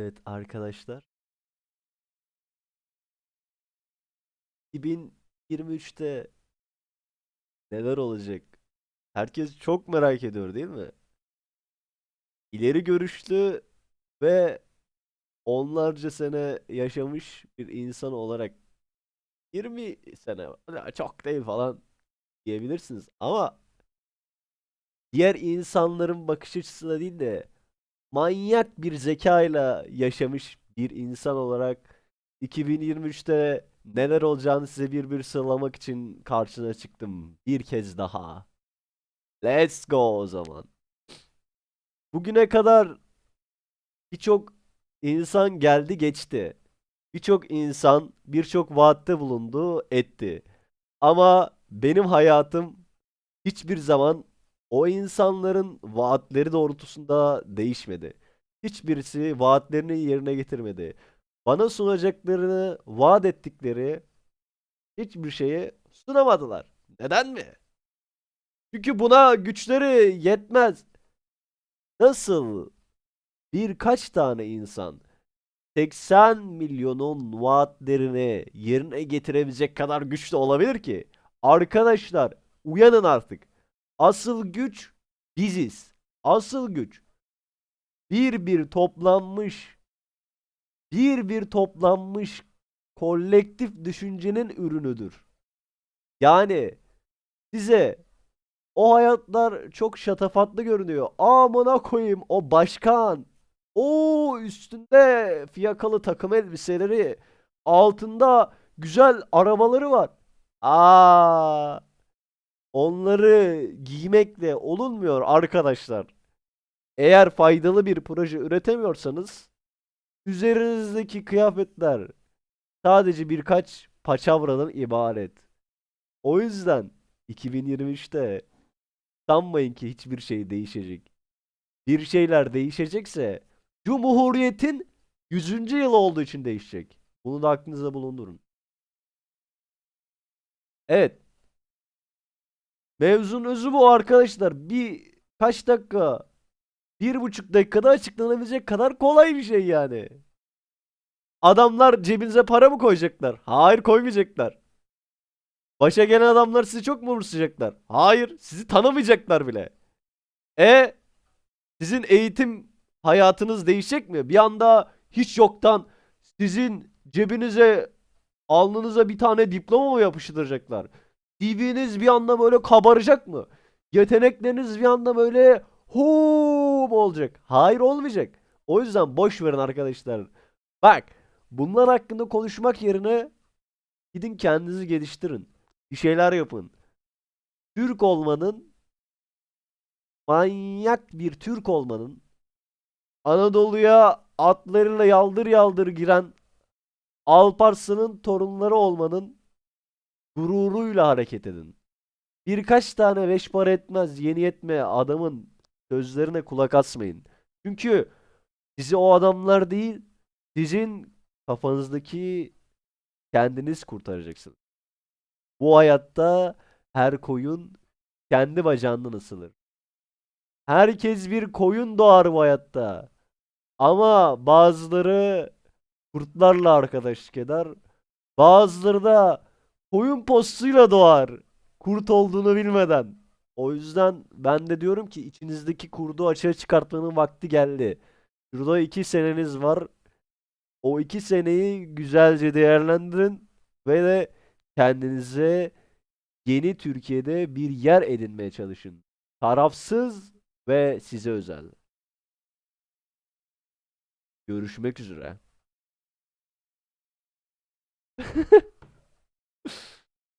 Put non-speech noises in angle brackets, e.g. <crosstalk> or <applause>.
Evet arkadaşlar. 2023'te neler olacak? Herkes çok merak ediyor değil mi? İleri görüşlü ve onlarca sene yaşamış bir insan olarak 20 sene "Ya çok değil falan diyebilirsiniz ama diğer insanların bakış açısına değil de manyak bir zekayla yaşamış bir insan olarak 2023'te neler olacağını size bir bir sıralamak için karşına çıktım bir kez daha. Let's go o zaman. Bugüne kadar birçok insan geldi geçti. Birçok insan birçok vaatte bulundu etti. Ama benim hayatım hiçbir zaman o insanların vaatleri doğrultusunda değişmedi. Hiçbirisi vaatlerini yerine getirmedi. Bana sunacaklarını vaat ettikleri hiçbir şeyi sunamadılar. Neden mi? Çünkü buna güçleri yetmez. Nasıl birkaç tane insan 80 milyonun vaatlerini yerine getirebilecek kadar güçlü olabilir ki? Arkadaşlar uyanın artık. Asıl güç biziz. Asıl güç bir bir toplanmış bir bir toplanmış kolektif düşüncenin ürünüdür. Yani size o hayatlar çok şatafatlı görünüyor. Amına koyayım o başkan. O üstünde fiyakalı takım elbiseleri, altında güzel arabaları var. Aa, onları giymekle olunmuyor arkadaşlar. Eğer faydalı bir proje üretemiyorsanız üzerinizdeki kıyafetler sadece birkaç paçavradan ibaret. O yüzden 2023'te sanmayın ki hiçbir şey değişecek. Bir şeyler değişecekse Cumhuriyet'in 100. yılı olduğu için değişecek. Bunu da aklınızda bulundurun. Evet. Mevzunun özü bu arkadaşlar. Bir kaç dakika bir buçuk dakikada açıklanabilecek kadar kolay bir şey yani. Adamlar cebinize para mı koyacaklar? Hayır koymayacaklar. Başa gelen adamlar sizi çok mu umursayacaklar? Hayır, sizi tanımayacaklar bile. E sizin eğitim hayatınız değişecek mi? Bir anda hiç yoktan sizin cebinize, alnınıza bir tane diploma mı yapıştıracaklar? CV'niz bir anda böyle kabaracak mı? Yetenekleriniz bir anda böyle hum olacak. Hayır olmayacak. O yüzden boş verin arkadaşlar. Bak bunlar hakkında konuşmak yerine gidin kendinizi geliştirin. Bir şeyler yapın. Türk olmanın manyak bir Türk olmanın Anadolu'ya atlarıyla yaldır yaldır giren Alparslan'ın torunları olmanın gururuyla hareket edin. Birkaç tane beş para etmez yeni yetme adamın sözlerine kulak asmayın. Çünkü sizi o adamlar değil, sizin kafanızdaki kendiniz kurtaracaksınız. Bu hayatta her koyun kendi bacağından ısılır. Herkes bir koyun doğar bu hayatta. Ama bazıları kurtlarla arkadaşlık eder. Bazıları da koyun postuyla doğar. Kurt olduğunu bilmeden. O yüzden ben de diyorum ki içinizdeki kurdu açığa çıkartmanın vakti geldi. Şurada iki seneniz var. O iki seneyi güzelce değerlendirin ve de kendinize yeni Türkiye'de bir yer edinmeye çalışın. Tarafsız ve size özel. Görüşmek üzere. <laughs>